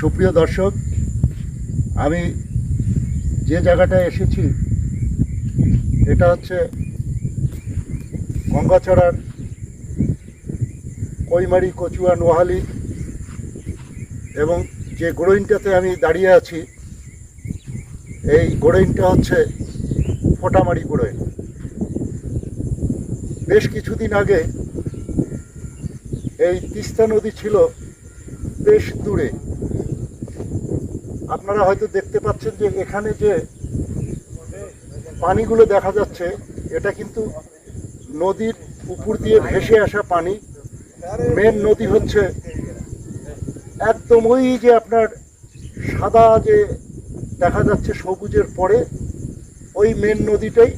সুপ্রিয় দর্শক, আমি যে জায়গাটায় এসেছি, এটা হচ্ছে গঙ্গাচড়ার কৈমারি, কচুয়া, নোহালি এবং যে গোড়ইনটাতে আমি দাঁড়িয়ে আছি, এই গোড়ইনটা হচ্ছে ফোটামারি গোড়ইন। বেশ কিছুদিন আগে এই তিস্তা নদী ছিল বেশ দূরে। আপনারা হয়তো দেখতে পাচ্ছেন যে এখানে যে পানিগুলো দেখা যাচ্ছে, এটা কিন্তু নদীর উপর দিয়ে ভেসে আসা পানি। মেন নদী হচ্ছে একদম ওই যে আপনার সাদা যে দেখা যাচ্ছে সবুজের পরে, ওই মেন নদীটাই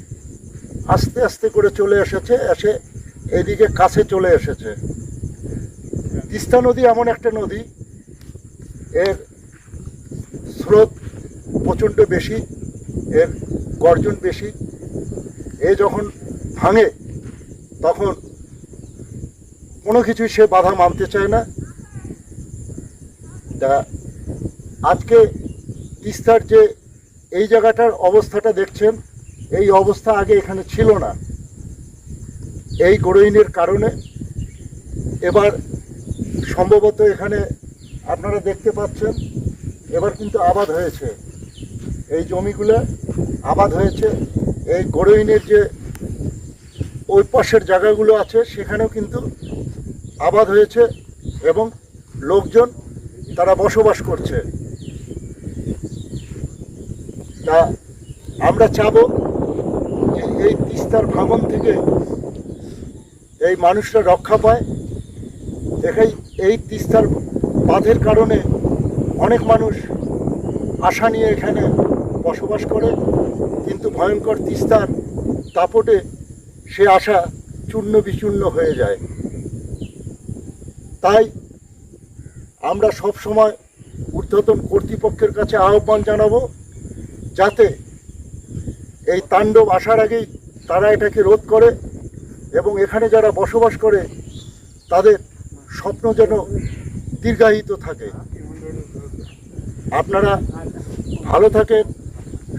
আস্তে আস্তে করে চলে এসেছে, এসে এদিকে কাছে চলে এসেছে। তিস্তা নদী এমন একটা নদী, এর স্রোত প্রচণ্ড বেশি, এর গর্জন বেশি। এ যখন ভাঙে, তখন কোনো কিছুই সে বাধা মানতে চায় না। তা আজকে তিস্তার যে এই জায়গাটার অবস্থাটা দেখছেন, এই অবস্থা আগে এখানে ছিল না। এই গড়ইনের কারণে এবার সম্ভবত এখানে আপনারা দেখতে পাচ্ছেন এবার কিন্তু আবাদ হয়েছে। এই জমিগুলো আবাদ হয়েছে। এই গড়ইনের যে ওই পাশের জায়গাগুলো আছে, সেখানেও কিন্তু আবাদ হয়েছে এবং লোকজন তারা বসবাস করছে। তা আমরা চাবো যে এই তিস্তার ভাঙন থেকে এই মানুষরা রক্ষা পায়। দেখাই এই তিস্তার বাঁধের কারণে অনেক মানুষ আশা নিয়ে এখানে বসবাস করে, কিন্তু ভয়ঙ্কর তিস্তার তাপটে সে আশা চূর্ণ বিচূর্ণ হয়ে যায়। তাই আমরা সব সময় ঊর্ধ্বতন কর্তৃপক্ষের কাছে আহ্বান জানাব যাতে এই তাণ্ডব আসার আগেই তারা এটাকে রোধ করে এবং এখানে যারা বসবাস করে তাদের স্বপ্ন যেন দীর্ঘায়িত থাকে। আপনারা ভালো থাকেন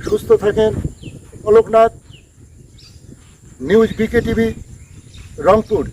সুস্থ থাকেন। Aloknath news BK TV Rangpur.